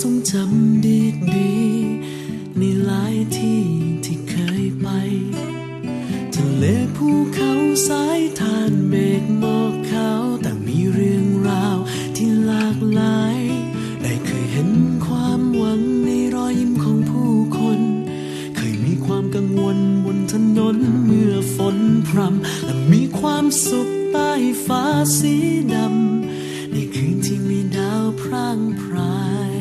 ทรงจำดีดีในหลายที่ที่เคยไป ทะเลภูเขาสายทานเมฆหมอกขาวแต่มีเรื่องราวที่หลากหลาย ได้เคยเห็นความหวังในรอยยิ้มของผู้คน เคยมีความกังวลบนถนนเมื่อฝนพรำและมีความสุขใต้ฟ้าสีดำในคืนที่มีดาวพร่างพราย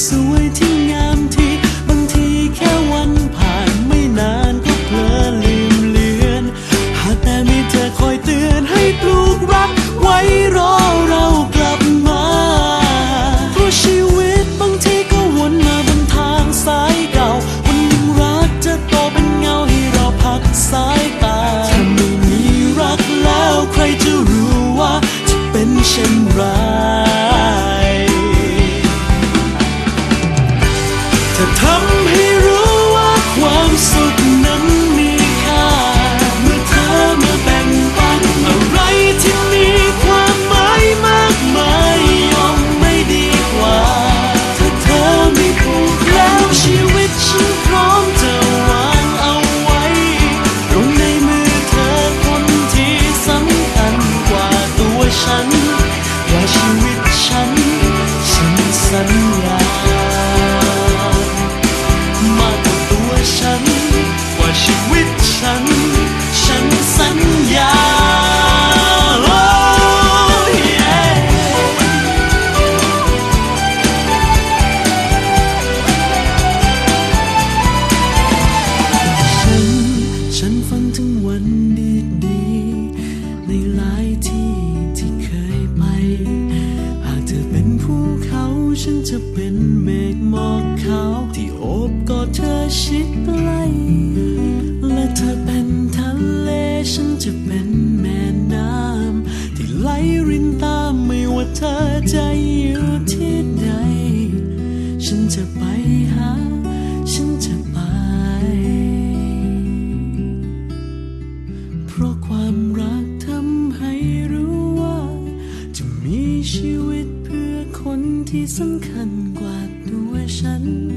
Jesus ฉัน ว่าชีวิตฉัน ฉันสัญญามากกว่าตัวฉัน ว่าชีวิตฉัน จะเป็นเมฆหมอกขาวที่โอบกอดเธอชิดใกล้และเธอเป็นทะเลฉันจะเป็นแม่น้ำที่ไหลรินตามไม่ว่าเธอจะอยู่ที่ใด ฉันจะไป ที่สำคัญกว่าตัวฉัน